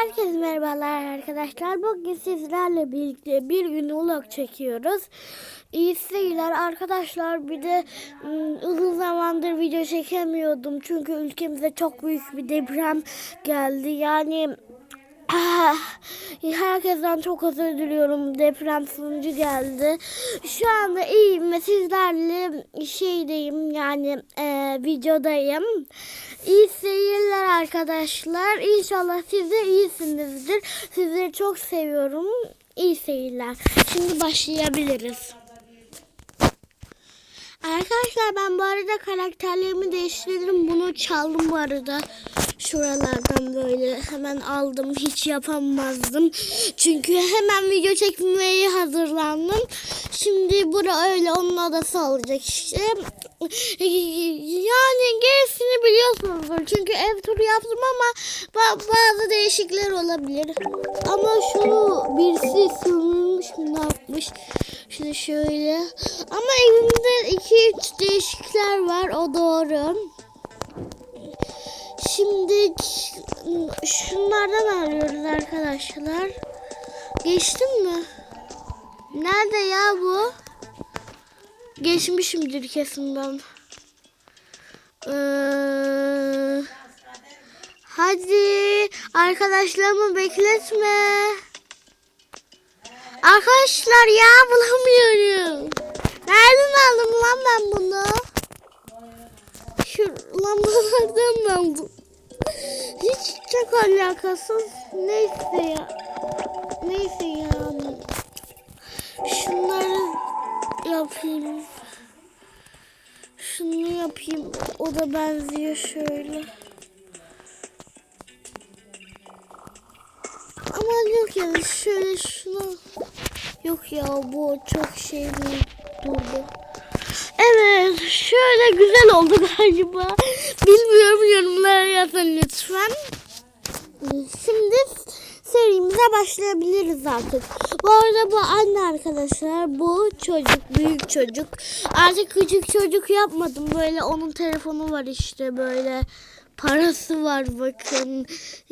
Herkese merhabalar arkadaşlar. Bugün sizlerle birlikte bir gün vlog çekiyoruz. İyi seyirler arkadaşlar. Bir de ım, uzun zamandır video çekemiyordum. Çünkü ülkemize çok büyük bir deprem geldi. Yani herkesten çok özür diliyorum. Deprem sonucu geldi. Şu anda iyiyim ve sizlerle şeydeyim yani e, videodayım. İyi seyirler arkadaşlar. İnşallah siz de iyisinizdir. Sizleri çok seviyorum. İyi seyirler. Şimdi başlayabiliriz. Arkadaşlar ben bu arada karakterlerimi değiştirdim. Bunu çaldım bu arada. Şuralardan böyle hemen aldım. Hiç yapamazdım. Çünkü hemen video çekmeye hazırlandım. Şimdi bura öyle onun odası olacak işte. Yani gerisini biliyorsunuzdur. Çünkü ev turu yaptım ama ba- bazı değişiklikler olabilir. Ama şu birisi sığınmış mı ne yapmış? Şimdi şöyle. Ama evimde 2-3 değişiklikler var. O doğru. Şimdi şunlardan arıyoruz arkadaşlar. Geçtim mi? Nerede ya bu? Geçmişimdir kesin ben. Ee, hadi arkadaşlarımı bekletme. Arkadaşlar ya bulamıyorum. Nereden aldım lan ben bunu? Şu lambalardan mı aldım? Hiç çok alakasız. Neyse ya. Neyse ya. Şunları yapayım. Şunu yapayım. O da benziyor şöyle. Ama yok ya şöyle şunu. Yok ya bu çok şey. Durdu. Evet şöyle güzel oldu galiba. Bilmiyorum yorumlara yazın lütfen. Şimdi serimize başlayabiliriz artık. Bu arada bu anne arkadaşlar bu çocuk büyük çocuk. Artık küçük çocuk yapmadım. Böyle onun telefonu var işte böyle parası var bakın.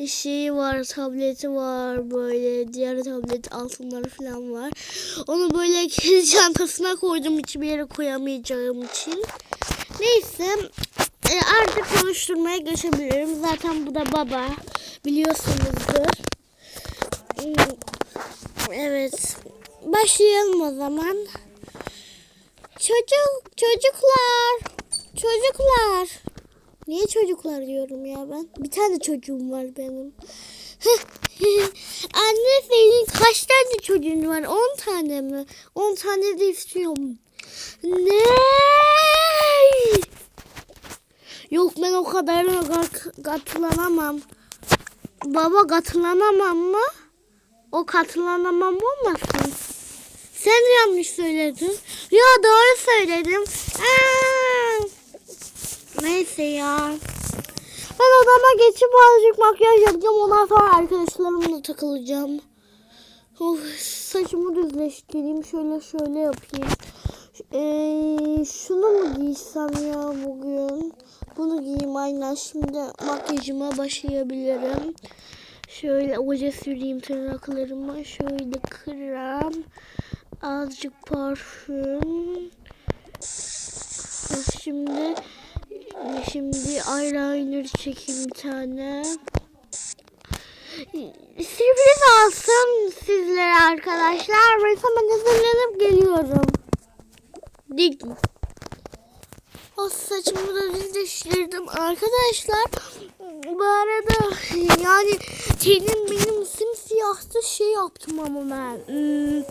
Şeyi var tableti var böyle diğer tablet altınları falan var. Onu böyle kendi çantasına koydum hiçbir yere koyamayacağım için. Neyse e, artık konuşturmaya geçebilirim. Zaten bu da baba biliyorsunuzdur. Evet başlayalım o zaman. Çocuk çocuklar çocuklar Niye çocuklar diyorum ya ben? Bir tane çocuğum var benim. Anne senin kaç tane çocuğun var? 10 tane mi? 10 tane de istiyorum. Ne? Yok ben o kadarına kat- katılanamam. Baba katılanamam mı? O katılanamam olmasın? Sen yanlış söyledin. Ya doğru söyledim. Aa! Neyse ya. Ben odama geçip azıcık makyaj yapacağım. Ondan sonra arkadaşlarımla takılacağım. Of, saçımı düzleştireyim. Şöyle şöyle yapayım. Ee, şunu mu giysem ya bugün? Bunu giyeyim aynen. Şimdi makyajıma başlayabilirim. Şöyle oje süreyim tırnaklarıma. Şöyle krem. Azıcık parfüm. Şimdi Şimdi eyeliner çekeyim bir tane. Sürpriz olsun sizlere arkadaşlar. Ben hemen hazırlanıp geliyorum. Dik. O saçımı da düzleştirdim arkadaşlar. Bu arada yani tenim benim simsiyahtı şey yaptım ama ben. Hmm,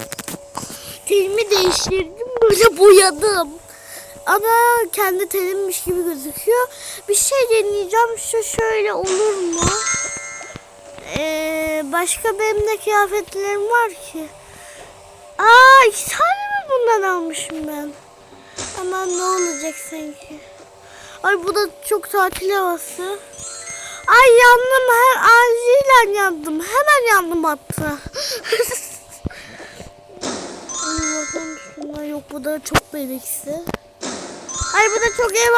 tenimi değiştirdim böyle boyadım. Ama kendi telimmiş gibi gözüküyor. Bir şey deneyeceğim. Şu şöyle olur mu? Ee, başka benim de kıyafetlerim var ki. Aa iki tane mi bundan almışım ben? Aman ne olacak sanki. Ay bu da çok tatil havası. Ay yandım her acilen yandım. Hemen yandım hatta. Yok bu da çok bebeksi. Ay bu da çok ev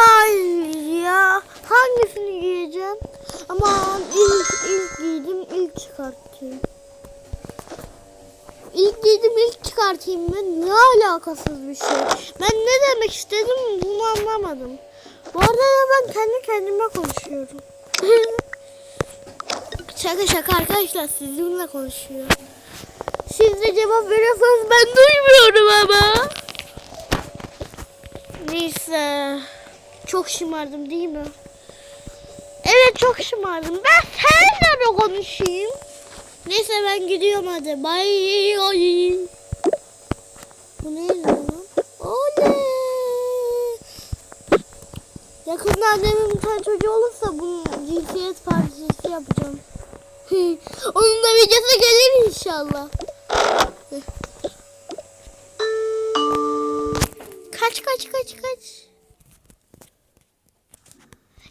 ya. Hangisini giyeceğim? Aman ilk, ilk giydim ilk çıkartayım. İlk giydim ilk çıkartayım mı? Ne alakasız bir şey. Ben ne demek istedim bunu anlamadım. Bu arada ben kendi kendime konuşuyorum. şaka şaka arkadaşlar sizinle konuşuyor. Siz de cevap veriyorsanız ben duymuyorum ama. Neyse. Çok şımardım değil mi? Evet çok şımardım. Ben seninle mi konuşayım? Neyse ben gidiyorum hadi. Bye. Ay. Bu neydi lan? Oley. Yakında annemin bir tane çocuğu olursa bunun cinsiyet partisi yapacağım. Onun da videosu gelir inşallah. Kaç kaç kaç kaç.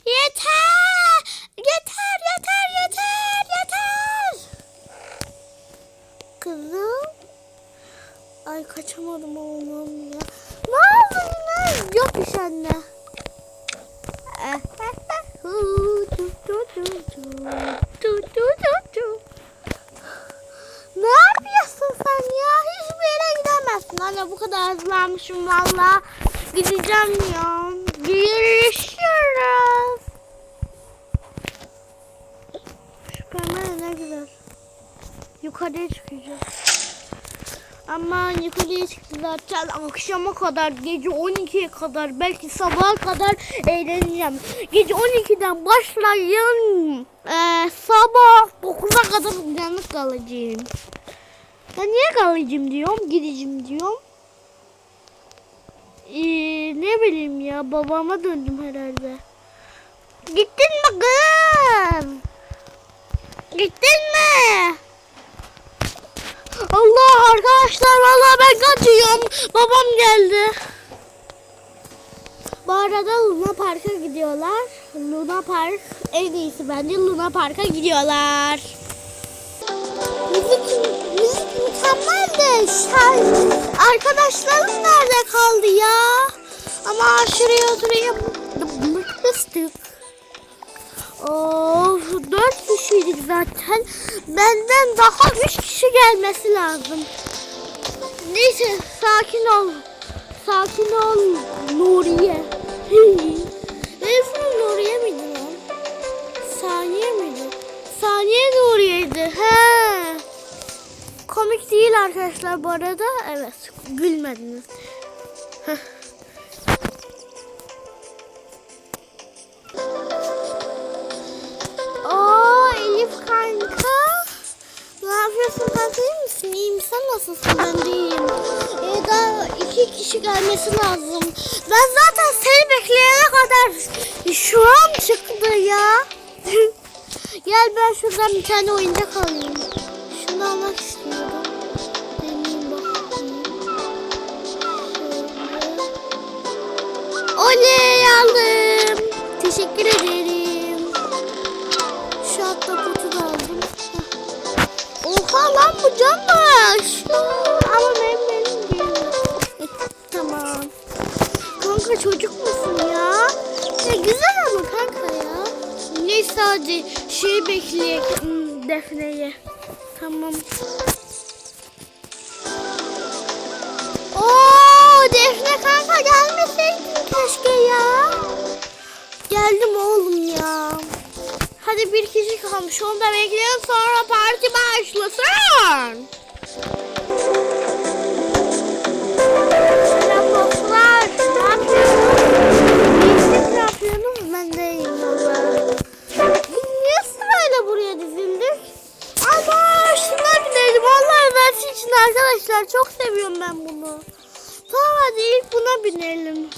Yeter! Yeter yeter yeter yeter. Kızım. Ay kaçamadım oğlum ya. Ne oldu yine? Yok iş anne. Ne yapıyorsun sen ya? Hiçbir yere gidemezsin. Anne bu kadar hızlanmışım valla. Gideceğim ya. Görüşürüz. Kamera ne güzel. Yukarıya çıkacağız. Aman yukarıya çıktı zaten akşama kadar gece 12'ye kadar belki sabaha kadar eğleneceğim. Gece 12'den başlayın eee, sabah 9'a kadar uyanık kalacağım. Ben niye kalacağım diyorum gideceğim diyorum. Ee, ne bileyim ya babama döndüm herhalde. Gittin mi kız? Gittin mi? Allah arkadaşlar vallahi ben kaçıyorum. Babam geldi. Bu arada Luna Park'a gidiyorlar. Luna Park en iyisi bence Luna Park'a gidiyorlar. Müzik mükemmel de şarj. Arkadaşlarım nerede kaldı ya? Ama şuraya oturayım. Mıstık. Of dört kişiydik zaten. Benden daha üç kişi gelmesi lazım. Neyse sakin ol. Sakin ol Nuriye. Benim ismim Nuriye miydi lan? Saniye miydi? Saniye Nuriye'ydi. He. Komik değil arkadaşlar bu arada. Evet gülmediniz. Heh. Elif kanka. Ne yapıyorsun kanka iyi misin? İyiyim sen nasılsın? Ben de iyiyim. Ee, daha iki kişi gelmesi lazım. Ben zaten seni bekleyene kadar şu an çıktı ya. Gel ben şuradan bir tane oyuncak alayım. Şunu almak istiyorum. Oley aldım. Teşekkür ederim. Şu hatta kutu da aldım. Oha lan bu canmış. Ama benim benim değil. tamam. Kanka çocuk musun ya? Ya güzel ama kanka ya. Neyse hadi şey bekleyelim hmm, Defne'yi. Tamam. Oo Defne kanka gelmeseydin keşke ya. Geldim oğlum ya. Hadi bir kişi kalmış. Onu da bekleyin sonra parti başlasın. Ne yapıyorsunuz? Ne yapıyorsunuz? Ben de iyiyim. Niye sırayla buraya dizildik? Ama şuna binelim. Vallahi ben için arkadaşlar. Çok seviyorum ben bunu. Tamam hadi ilk buna binelim.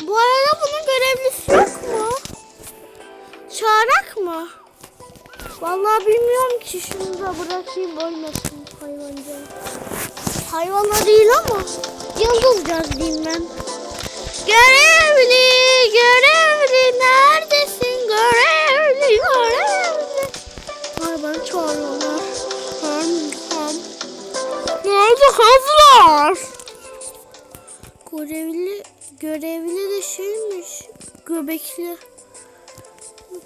Bu arada bunun görevlisi yok mu? Çağırak mı? Vallahi bilmiyorum ki şunu da bırakayım ölmesin hayvanca. Hayvanla değil ama yıldızcağız diyeyim ben. Görevli, görevli neredesin görevli, görevli. Ay bana çağırıyorlar. Nerede kızlar? Görevli, görevli de şeymiş. Göbekli.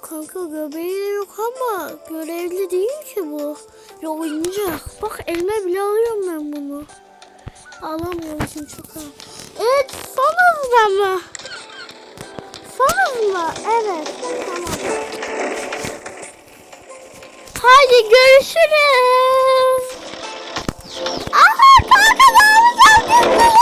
Kanka göbeği yok ama görevli değil ki bu. Ya oyuncak. Bak elime bile alıyorum ben bunu. Alamıyorum şimdi çok ağır. Evet son hızla mı? Son hızla. Evet. Tamam. Hadi görüşürüz. Aha kanka ne yapacağım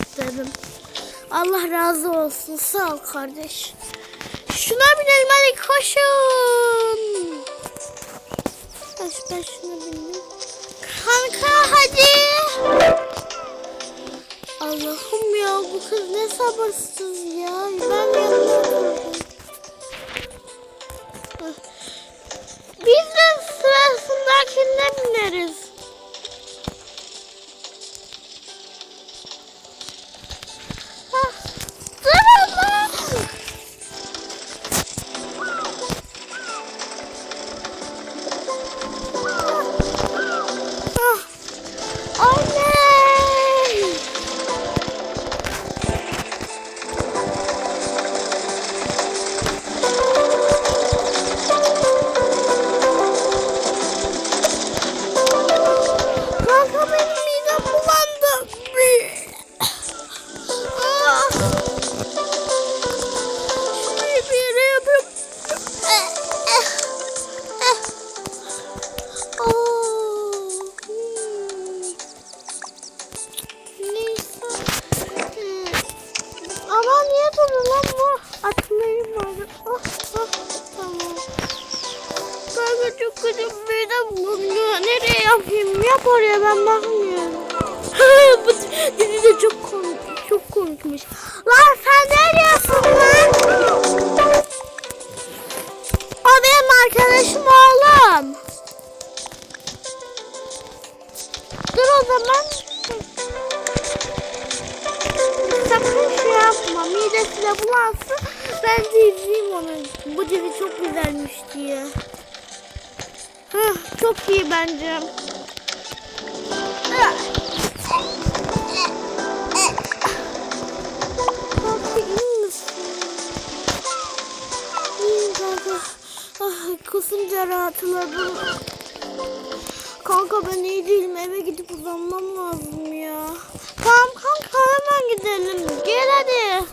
istedim. Allah razı olsun. Sağ ol kardeş. Şuna binelim hadi koşun. Kaç ben şuna bindim. Kanka hadi. Allah'ım ya bu kız ne sabırsız ya. Ben yanına. Biz de sırasındakine bineriz. Yapma. Midesine bulansın. Ben de izleyeyim onu. Bu dizi çok güzelmiş diye. Hah, çok iyi bence. Kusunca rahatladım. Kanka ben iyi değilim. Eve gidip uzanmam lazım. Tamam kanka hemen gidelim. Gel hadi.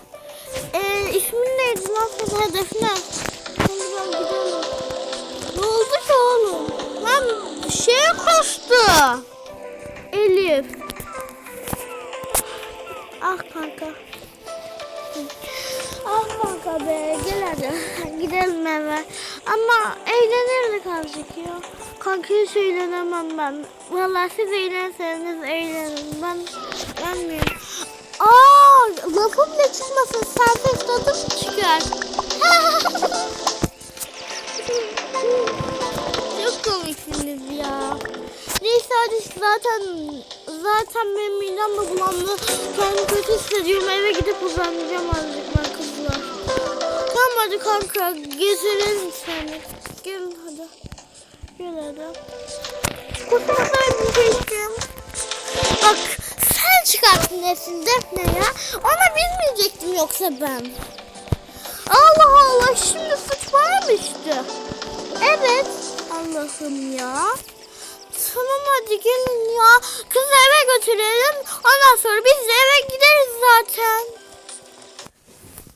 Ee, ismin neydi senin hedefine? Ben gidelim. Ne oldu ki oğlum? Lan şey koştu. Elif. Ah kanka. Ah kanka be gel hadi gidelim eve. Ama eğlenirdik azıcık ya. Kankaya söylenemem ben. Vallahi siz eğlenseniz eğlenin. Ben gelmiyorum. Aa lafım bile çıkmasın. Serbest tadım çıkar. Çok komiksiniz ya. Neyse hadi zaten zaten benim midem de bulandı. Kendimi kötü hissediyorum. Eve gidip uzanacağım azıcık ben kızlar. Tamam hadi kanka getirelim seni. Gelin hadi. Gel hadi. Kusura diyecektim. Bak sen çıkarttın hepsini Defne ya. Ona bilmeyecektim yoksa ben. Allah Allah şimdi suç bana mı düştü? Evet. Allah'ım ya. Tamam hadi gelin ya. Kızı eve götürelim. Ondan sonra biz de eve gideriz zaten.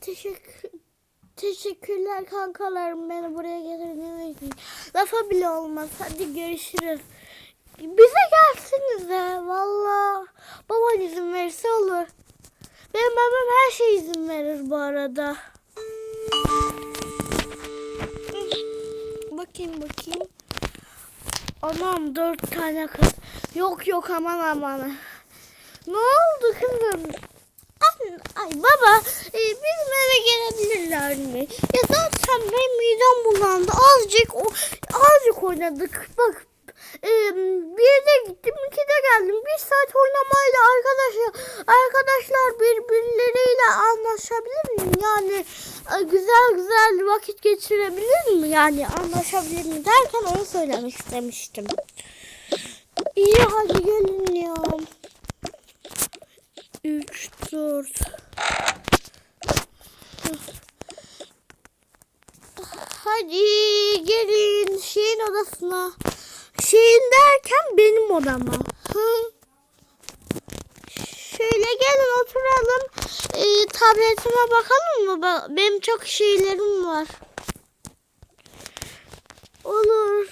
Teşekkür Teşekkürler kankalarım beni buraya getirdiğiniz için. Lafa bile olmaz. Hadi görüşürüz. Bize gelsinize. Valla. Baban izin verirse olur. Benim babam her şey izin verir bu arada. Bakayım bakayım. Anam dört tane kız. Yok yok aman aman. Ne oldu kızım? Ay, baba e, bizim eve gelebilirler mi? Ya zaten benim midem bulandı. Azıcık o, azıcık oynadık. Bak bir de gittim iki de geldim. Bir saat oynamayla arkadaşlar arkadaşlar birbirleriyle anlaşabilir miyim? Yani e, güzel güzel vakit geçirebilir mi? Yani anlaşabilir mi derken onu söylemek istemiştim. İyi hadi gelin ya. 3 4 Hadi gelin şeyin odasına. Şeyin derken benim odama. Şöyle gelin oturalım. Ee, tabletime bakalım mı? Benim çok şeylerim var. Olur.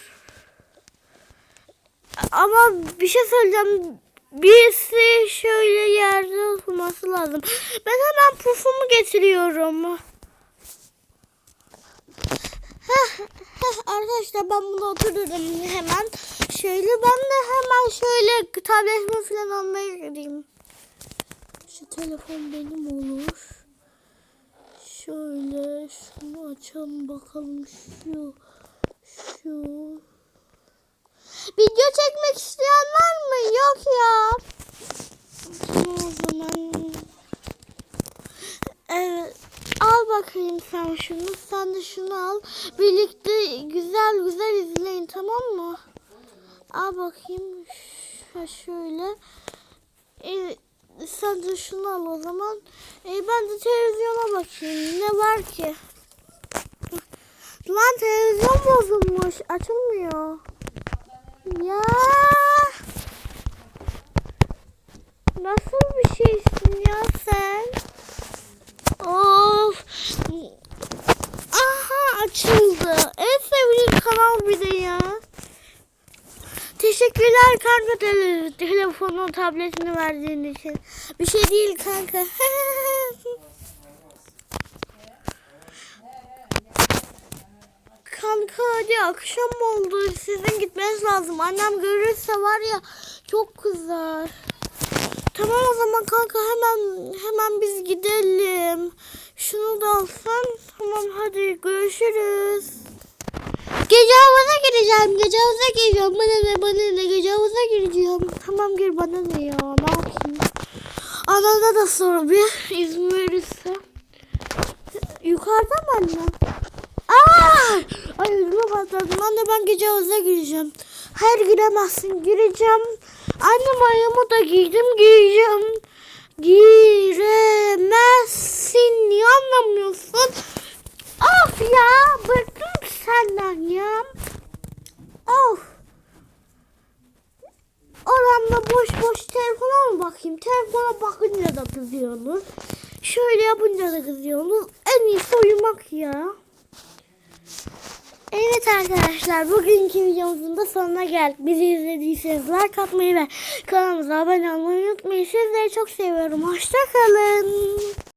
Ama bir şey söyleyeceğim. Birisi şöyle yerde oturması lazım. Ben hemen pufumu getiriyorum. Arkadaşlar ben bunu otururum hemen. Şöyle ben de hemen şöyle tabletimi falan almaya gideyim. Şu telefon benim olur. Şöyle şunu açalım bakalım şu şu Video çekmek isteyen var mı? Yok ya. O zaman Evet. Al bakayım sen şunu. Sen de şunu al. Birlikte güzel güzel izleyin tamam mı? Al bakayım. Ş- şöyle. Evet. Sen de şunu al o zaman. E, ben de televizyona bakayım. Ne var ki? Lan televizyon bozulmuş. Açılmıyor. Ya. Nasıl bir şeysin ya sen? Of. Aha açıldı. En sevdiğim kanal bir de ya. Teşekkürler kanka tele, telefonu tabletini verdiğin için. Bir şey değil kanka. Kanka hadi akşam oldu. Sizin gitmeniz lazım. Annem görürse var ya çok kızar. Tamam o zaman kanka hemen hemen biz gidelim. Şunu da alsan. Tamam hadi görüşürüz. Gece havuza gireceğim. Gece havuza gireceğim. Bana ne bana ne gece havuza gireceğim. Tamam gir bana ne ya ne yapayım. Anana da sor bir izin verirse. Yukarıda mı anne? Aa! Ay ödüme patladım. Anne ben gece havuza gireceğim. Hayır giremezsin. Gireceğim. Anne mayamı da giydim. Giyeceğim. Giremezsin. Niye anlamıyorsun? Of ya. Bıktım senden ya. Of. Oramda boş boş telefona mı bakayım? Telefona bakınca da kızıyorsunuz. Şöyle yapınca da kızıyorsunuz. En iyisi uyumak ya. Evet arkadaşlar bugünkü videomuzun da sonuna geldik. Bizi izlediyseniz like atmayı ve kanalımıza abone olmayı unutmayın. Sizleri çok seviyorum. Hoşçakalın.